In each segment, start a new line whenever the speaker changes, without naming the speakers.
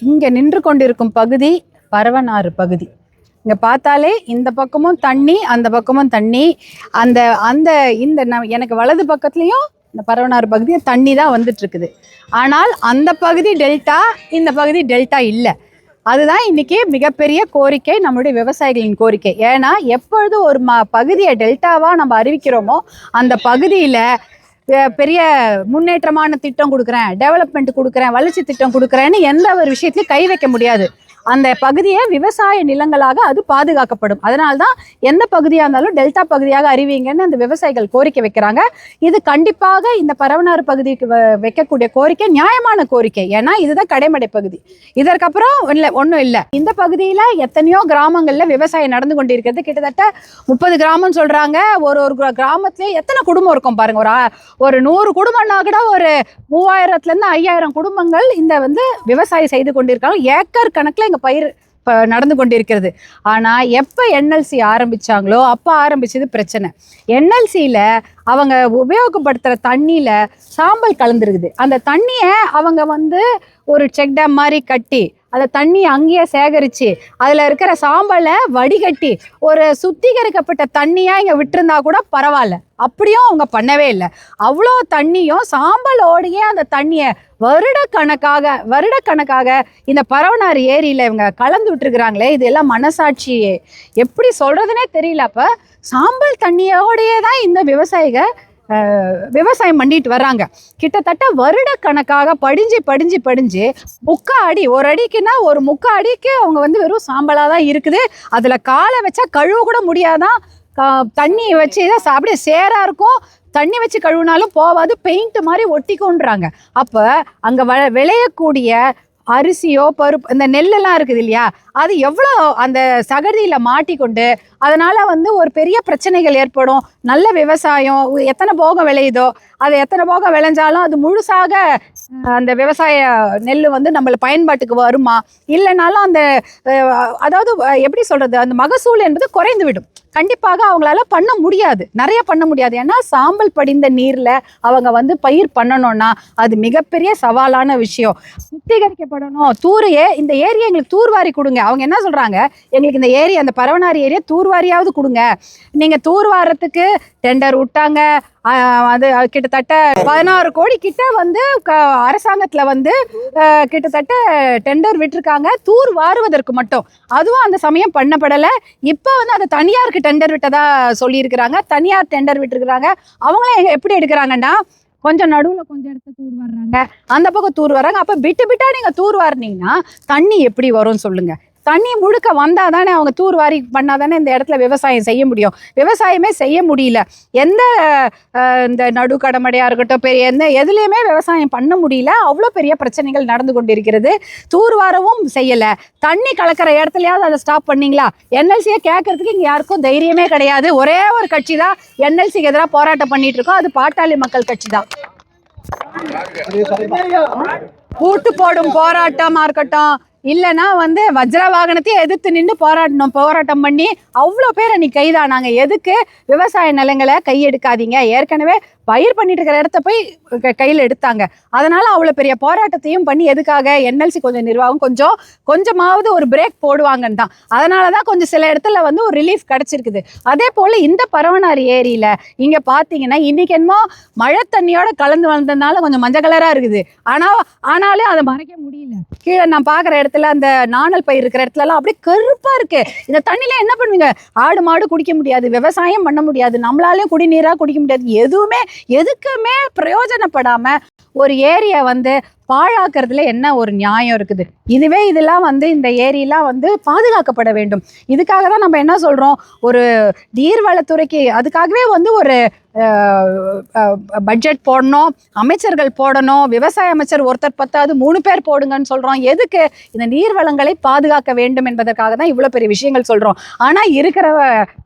இங்கே நின்று கொண்டிருக்கும் பகுதி பரவனாறு பகுதி. இங்கே பார்த்தாலே இந்த பக்கமும் தண்ணி அந்த பக்கமும் தண்ணி. அந்த அந்த இந்த ந- எனக்கு வலது பக்கத்துலேயும் இந்த பரவனாறு பகுதியை தண்ணி தான் வந்துட்டுருக்குது. ஆனால் அந்த பகுதி டெல்டா இந்த பகுதி டெல்டா இல்லை. அதுதான் இன்றைக்கி மிகப்பெரிய கோரிக்கை நம்முடைய விவசாயிகளின் கோரிக்கை. ஏன்னா எப்பொழுது ஒரு ம பகுதியை டெல்டாவாக நம்ம அறிவிக்கிறோமோ அந்த பகுதியில் பெரிய முன்னேற்றமான திட்டம் கொடுக்குறேன் டெவலப்மெண்ட் கொடுக்குறேன் வளர்ச்சி திட்டம் கொடுக்குறேன்னு எந்த ஒரு விஷயத்தையும் கை வைக்க முடியாது. அந்த பகுதியை விவசாய நிலங்களாக அது பாதுகாக்கப்படும். அதனால தான் எந்த பகுதியாக இருந்தாலும் டெல்டா பகுதியாக அறிவிங்கன்னு அந்த விவசாயிகள் கோரிக்கை வைக்கிறாங்க. இது கண்டிப்பாக இந்த பரவனாறு பகுதிக்கு வ- வைக்கக்கூடிய கோரிக்கை நியாயமான கோரிக்கை. ஏன்னா இதுதான் கடைமடை பகுதி. இதற்கப்புறம் இல்லை ஒன்றும் இல்லை. இந்த பகுதியில் எத்தனையோ கிராமங்களில் விவசாயம் நடந்து கொண்டிருக்கிறது. கிட்டத்தட்ட முப்பது கிராமம்னு சொல்கிறாங்க ஒரு ஒரு கிரா- கிராமத்திலே எத்தனை குடும்பம் இருக்கும் பாருங்க. ஒரு ஒரு நூறு குடும்பம்னா கூட ஒரு மூவாயிரத்துலேருந்து ஐயாயிரம் குடும்பங்கள் இந்த வந்து விவசாயம் செய்து கொண்டிருக்காங்க. ஏக்கர் கணக்கில் இங்கே பயிர் இப்போ நடந்து கொண்டிருக்கிறது. ஆனால் எப்போ என்எல்சி ஆரம்பித்தாங்களோ அப்போ ஆரம்பிச்சது பிரச்சனை. என்எல்சியில் அவங்க உபயோகப்படுத்துகிற தண்ணியில் சாம்பல் கலந்துருக்குது. அந்த தண்ணியை அவங்க வந்து ஒரு செக் டேம் மாதிரி கட்டி அந்த தண்ணி அங்கேயே சேகரித்து அதில் இருக்கிற சாம்பலை வடிகட்டி ஒரு சுத்திகரிக்கப்பட்ட தண்ணியாக இங்கே விட்டுருந்தா கூட பரவாயில்ல. அப்படியும் அவங்க பண்ணவே இல்லை. அவ்வளோ தண்ணியும் சாம்பலோடையே அந்த தண்ணியை வருடக்கணக்காக வருடக்கணக்காக இந்த பரவனார் ஏரியில் இவங்க கலந்து விட்டுருக்குறாங்களே இது எல்லாம் எப்படி சொல்கிறதுனே தெரியல அப்போ சாம்பல் தண்ணியோடையே தான் இந்த விவசாயிகள் விவசாயம் பண்ணிட்டு வர்றாங்க. கிட்டத்தட்ட வருடக்கணக்காக படிஞ்சு படிஞ்சு படிஞ்சு முக்கா அடி ஒரு அடிக்குன்னா ஒரு முக்கா அடிக்கு அவங்க வந்து வெறும் சாம்பலாக தான் இருக்குது. அதில் காலை வச்சா கழுவ கூட முடியாதான் கா- தண்ணி வச்சு தான் சா- அப்படியே சேராக இருக்கும். தண்ணி வச்சு கழுவினாலும் போவாது. பெயிண்ட் மாதிரி ஒட்டிக்கோன்றாங்க அப்போ அங்கே வ விளையக்கூடிய அரிசியோ பருப்பு இந்த நெல்லெல்லாம் இருக்குது இல்லையா? அது எவ்வளோ அந்த சகதியில் மாட்டிக்கொண்டு அதனால் வந்து ஒரு பெரிய பிரச்சனைகள் ஏற்படும். நல்ல விவசாயம் எத்தனை போகம் விளையுதோ அது எத்தனை போகம் விளைஞ்சாலும் அது முழுசாக அந்த விவசாய நெல் வந்து நம்மள பயன்பாட்டுக்கு வருமா? இல்லைனாலும் அந்த அதாவது எப்படி சொல்றது? அந்த மகசூல் என்பது குறைந்து விடும் கண்டிப்பாக அவங்களால பண்ண முடியாது. நிறைய பண்ண முடியாது. ஏன்னா சாம்பல் படிந்த நீர்ல அவங்க வந்து பயிர் பண்ணணும்னா அது மிகப்பெரிய சவாலான விஷயம். சுத்திகரிக்கப்படணும். தூரையே இந்த ஏரியா எங்களுக்கு தூர்வாரி கொடுங்க. அவங்க என்ன சொல்றாங்க? எங்களுக்கு இந்த ஏரியா அந்த பரவனாரி ஏரியா தூர்வாரியாவது கொடுங்க. நீங்க தூர்வாரத்துக்கு டெண்டர் விட்டாங்க. அது அது கிட்டத்தட்ட பதினாறு கோடி கிட்ட வந்து க- அரசாங்கத்தில் வந்து கிட்டத்தட்ட டெண்டர் விட்டிருக்காங்க. தூர் வாருவதற்கு மட்டும். அதுவும் அந்த சமயம் பண்ணப்படலை. இப்போ வந்து அது தனியாருக்கு டெண்டர் விட்டதா சொல்லியிருக்கிறாங்க. தனியார் டெண்டர் விட்டுருக்குறாங்க. அவங்களும் எப்படி எடுக்கிறாங்கன்னா கொஞ்சம் நடுவில் கொஞ்சம் இடத்த தூர் வர்றாங்க. அந்த பக்கம் தூர் வர்றாங்க. அப்போ விட்டு விட்டா நீங்கள் தூர் வாரினீங்கன்னா தண்ணி எப்படி வரும்னு சொல்லுங்கள் தண்ணி முழுக்க வந்தால் தானே அவங்க தூர் வாரி பண்ணால் தானே இந்த இடத்துல விவசாயம் செய்ய முடியும். விவசாயமே செய்ய முடியல. எந்த இந்த நடுக்கடமடையாக இருக்கட்டும் பெரிய எந்த எதுலேயுமே விவசாயம் பண்ண முடியல. அவ்வளோ பெரிய பிரச்சனைகள் நடந்து கொண்டிருக்கிறது. தூர்வாரவும் செய்யலை. தண்ணி கலக்கிற இடத்துலயாவது அதை ஸ்டாப் பண்ணீங்களா? என்எல்சியை கேட்கறதுக்கு இங்கே யாருக்கும் தைரியமே கிடையாது. ஒரே ஒரு கட்சி தான் என்எல்சிக்கு எதிராக போராட்டம் பண்ணிட்டு இருக்கோம். அது பாட்டாளி மக்கள் கட்சி தான் கூட்டு போடும் போராட்டமா இருக்கட்டும். இல்லைன்னா வந்து வஜ்ர வாகனத்தையே எதிர்த்து நின்று போராடணும் போராட்டம் பண்ணி அவ்வளோ பேர் நீ கைதானாங்க. எதுக்கு? விவசாய நிலங்களை கையெடுக்காதீங்க. ஏற்கனவே பயிர் பண்ணிட்டு இருக்கிற இடத்த போய் க- கையில் எடுத்தாங்க. அதனால அவ்வளோ பெரிய போராட்டத்தையும் பண்ணி எதுக்காக? என்எல்சி கொஞ்சம் நிர்வாகம் கொஞ்சம் கொஞ்சமாவது ஒரு பிரேக் போடுவாங்கன்னு தான். அதனால தான் கொஞ்சம் சில இடத்துல வந்து ஒரு ரிலீஃப் கிடச்சிருக்குது. அதே போல் இந்த பரவனார் ஏரியில் இங்கே பார்த்தீங்கன்னா இன்னைக்கு என்னமோ மழை தண்ணியோட கலந்து வந்ததுனால கொஞ்சம் மஞ்சள் கலராக இருக்குது. ஆனால் ஆனாலும் அதை மறைக்க முடியல. கீழே நான் பார்க்குற இடத்துல இடத்துல அந்த நாணல் பயிர் இருக்கிற இடத்துலலாம் அப்படியே கருப்பாக இருக்குது இந்த தண்ணியில் என்ன பண்ணுவீங்க? ஆடு மாடு குடிக்க முடியாது விவசாயம் பண்ண முடியாது நம்மளாலையும் குடிநீராக குடிக்க முடியாது எதுவுமே எதுக்குமே பிரயோஜனப்படாமல் ஒரு ஏரியை வந்து பாழாக்குறதுல என்ன ஒரு நியாயம் இருக்குது? இதுவே இதெல்லாம் வந்து இந்த ஏரியெல்லாம் வந்து பாதுகாக்கப்பட வேண்டும். இதுக்காக தான் நம்ம என்ன சொல்கிறோம் ஒரு நீர்வளத்துறைக்கு அதுக்காகவே வந்து ஒரு பட்ஜெட் போடணும் அமைச்சர்கள் போடணும் விவசாய அமைச்சர் ஒருத்தர் பத்தாவது மூணு பேர் போடுங்கன்னு சொல்கிறோம் எதுக்கு இந்த நீர்வளங்களை பாதுகாக்க வேண்டும் என்பதற்காக தான் இவ்வளோ பெரிய விஷயங்கள் சொல்கிறோம் ஆனால் இருக்கிற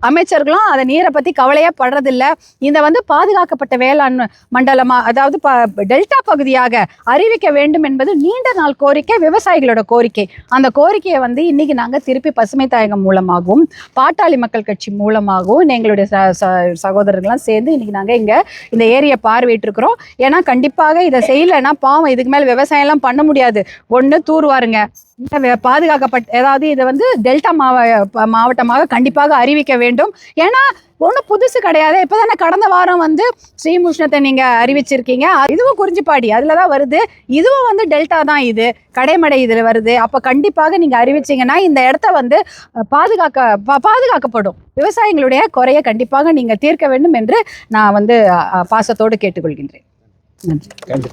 அமைச்சர்களும் அதை நீரை பற்றி கவலையாக படுறதில்ல. இந்த வந்து பாதுகாக்கப்பட்ட வேளாண் மண்டலமாக அதாவது ப- டெல்டா பகுதியாக அறிவிக்க வேண்டும் என்பது நீண்ட நாள் கோரிக்கை விவசாயிகளோட கோரிக்கை. அந்த கோரிக்கையை வந்து இன்னைக்கு நாங்கள் திருப்பி பசுமை தாயகம் மூலமாகவும் பாட்டாளி மக்கள் கட்சி மூலமாகவும் எங்களுடைய ச- ச- சகோதரர்கள்லாம் சேர்ந்து இன்னைக்கு நாங்க இங்கே இந்த ஏரியை பார்வையிட்டிருக்கிறோம். ஏன்னா கண்டிப்பாக இதை செய்யலைன்னா பாவம் இதுக்கு மேல விவசாயம் எல்லாம் பண்ண முடியாது. ஒண்ணு தூர்வாருங்க. பாதுகாக்கப்பட்ட ஏதாவது இதை வந்து டெல்டா மாவ மாவட்டமாக கண்டிப்பாக அறிவிக்க வேண்டும். ஏன்னா ஒன்றும் புதுசு கிடையாது. இப்போதானே கடந்த வாரம் வந்து ஸ்ரீமுஷ்ணத்தை நீங்கள் அறிவிச்சிருக்கீங்க. இதுவும் குறிஞ்சிப்பாடி. அதில் தான் வருது. இதுவும் வந்து டெல்டா தான் இது. கடைமடை இதுல வருது. அப்போ கண்டிப்பாக நீங்க அறிவிச்சீங்கன்னா இந்த இடத்த வந்து பாதுகாக்க பா- பாதுகாக்கப்படும். விவசாயிகளுடைய குறைய கண்டிப்பாக நீங்கள் தீர்க்க வேண்டும் என்று நான் வந்து பாசத்தோடு கேட்டுக்கொள்கின்றேன். நன்றி.